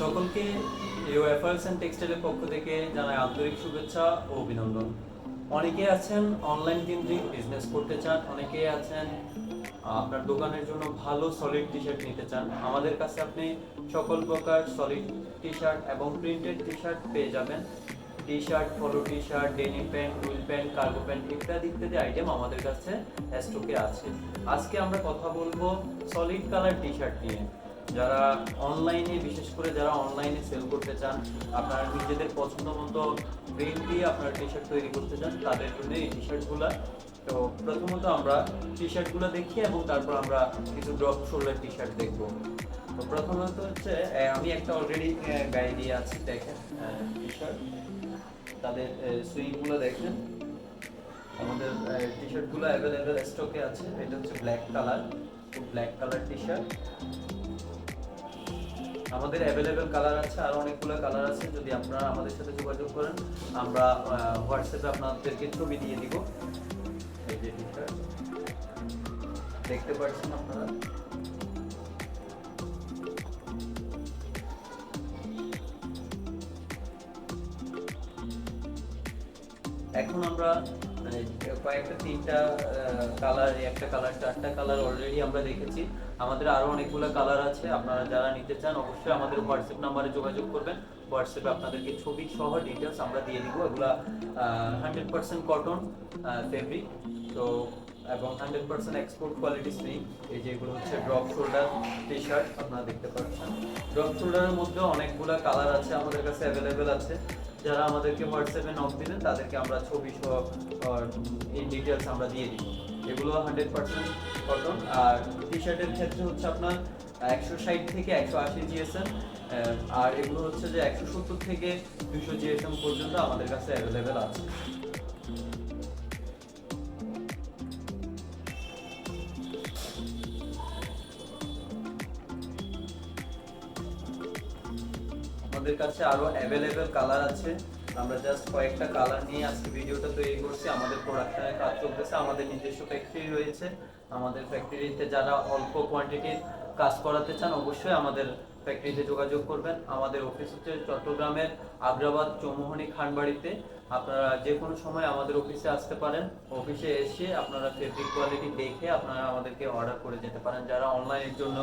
সকলকে ইউএফআরস অ্যান্ড টেক্সটাইলের পক্ষ থেকে জানাই আন্তরিক শুভেচ্ছা ও অভিনন্দন। অনেকে আছেন অনলাইন কেন্দ্রিক বিজনেস করতে চান, অনেকে আছেন আপনার দোকানের জন্য ভালো সলিড টি শার্ট নিতে চান। আমাদের কাছে আপনি সকল প্রকার সলিড টি শার্ট এবং প্রিন্টেড টি শার্ট পেয়ে যাবেন। T shirt polo T shirt denim pant twill pant cargo pant ইত্যাদি ইত্যাদি আইটেম আমাদের কাছে স্টকে আছে। আজকে আমরা কথা বলব সলিড কালার টি শার্ট নিয়ে। যারা অনলাইনে বিশেষ করে যারা অনলাইনে সেল করতে চান, আপনারা নিজেদের পছন্দ মতো প্রিন্ট দিয়ে আপনারা টি শার্ট তৈরি করতে চান, তাদের জন্য এই টি শার্টগুলো তো প্রথমত আমরা টি শার্টগুলো দেখি এবং তারপর আমরা কিছু ড্রপ শোল্ডার টি শার্ট দেখব। তো প্রথমত হচ্ছে আমি একটা অলরেডি গায়ে দিয়ে আছি, দেখেন টি শার্ট তাদের সুইংগুলো দেখেন। আমাদের টি শার্টগুলো অ্যাভেলেবেল স্টকে আছে। এটা হচ্ছে black colour black colour T shirt আমাদের অ্যাভেলেবেল কালার আছে, আর অনেকগুলো কালার আছে, যদি আপনারা আমাদের সাথে যোগাযোগ করেন, আমরা হোয়াটসঅ্যাপে আপনাদেরকে ছবি দিয়ে দিব। এই যে দেখতে পাচ্ছেন আপনারা? এখন আমরা মানে কয়েকটা তিনটা কালার একটা কালার চারটা কালার অলরেডি আমরা দেখেছি। আমাদের আরও অনেকগুলো কালার আছে, আপনারা যারা নিতে চান অবশ্যই আমাদের হোয়াটসঅ্যাপ নাম্বারে যোগাযোগ করবেন। হোয়াটসঅ্যাপে আপনাদেরকে ছবি সহ ডিটেলস আমরা দিয়ে দিব। এগুলা হান্ড্রেড পার্সেন্ট কটন ফেব্রিক তো এবং hundred percent export quality slip এই যেগুলো হচ্ছে ড্রপ শোল্ডার টি শার্ট আপনারা দেখতে পাচ্ছেন। ড্রপ শোল্ডারের মধ্যে অনেকগুলো কালার আছে আমাদের কাছে অ্যাভেলেবেল আছে। যারা আমাদেরকে হোয়াটসঅ্যাপে নক দিবেন, তাদেরকে আমরা ছবি সহ এই ডিটেলস আমরা দিয়ে দিব। এগুলো হান্ড্রেড পার্সেন্ট কটন আর টি শার্টের ক্ষেত্রে হচ্ছে আপনার একশো ষাট থেকে একশো আশি জিএসএম আর এগুলো হচ্ছে যে একশো সত্তর থেকে দুশো জিএসএম পর্যন্ত আমাদের কাছে অ্যাভেলেবেল আছে। আমাদের কাছে আরও অ্যাভেলেবেল কালার আছে। আমরা জাস্ট কয়েকটা কালার নিয়ে আজকে ভিডিওটা তৈরি করছি। আমাদের প্রোডাকশনের কাজ চলতেছে। আমাদের নিজস্ব ফ্যাক্টরি রয়েছে। আমাদের ফ্যাক্টরিতে যারা অল্প কোয়ান্টিটির কাজ করাতে চান, অবশ্যই আমাদের ফ্যাক্টরিতে যোগাযোগ করবেন। আমাদের অফিস হচ্ছে চট্টগ্রামের আগ্রাবাদ চৌমোহনী খানবাড়িতে। আপনারা যে কোনো সময় আমাদের অফিসে আসতে পারেন। অফিসে এসে আপনারা ফেব্রিক কোয়ালিটি দেখে আপনারা আমাদেরকে অর্ডার করে যেতে পারেন। যারা অনলাইনের জন্য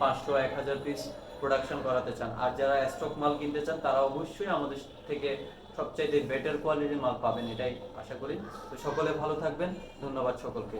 পাঁচশো, এক হাজার পিস প্রোডাকশন করাতে চান। আর যারা স্টক মাল কিনতে চান, তারা অবশ্যই আমাদের থেকে সবচাইতে বেটার কোয়ালিটির মাল পাবেন, এটাই আশা করি। তো সকলে ভালো থাকবেন। ধন্যবাদ সকলকে।